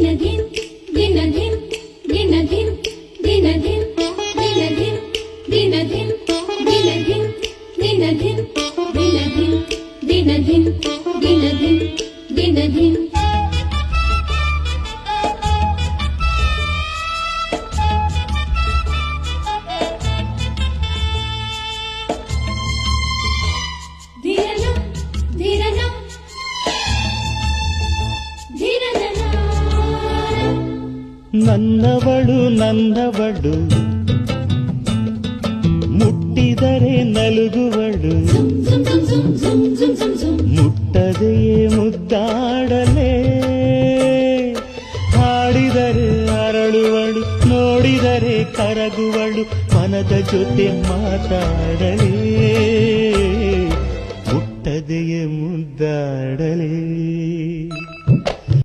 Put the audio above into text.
ದಿನದಿನ್ ದಿನದಿನ್ ದಿನದಿನ್ ದಿನದಿನ್ ದಿನದಿನ್ ದಿನದಿನ್ ದಿನದಿನ್ ದಿನದಿನ್ ದಿನದಿನ್ ದಿನದಿನ್ ದಿನದಿನ್ ದಿನದಿನ್ ನನ್ನವಳು ನಂದವಳು. ಮುಟ್ಟಿದರೆ ನಲುಗುವಳು. ಮುಟ್ಟದೆಯೇ ಮುದ್ದಾಡಲೇ. ಹಾಡಿದರೆ ಅರಳುವಳು, ನೋಡಿದರೆ ಕರಗುವಳು, ಮನದ ಜೊತೆ ಮಾತಾಡಲೇ. ಮುಟ್ಟದೆಯೇ ಮುದ್ದಾಡಲೇ.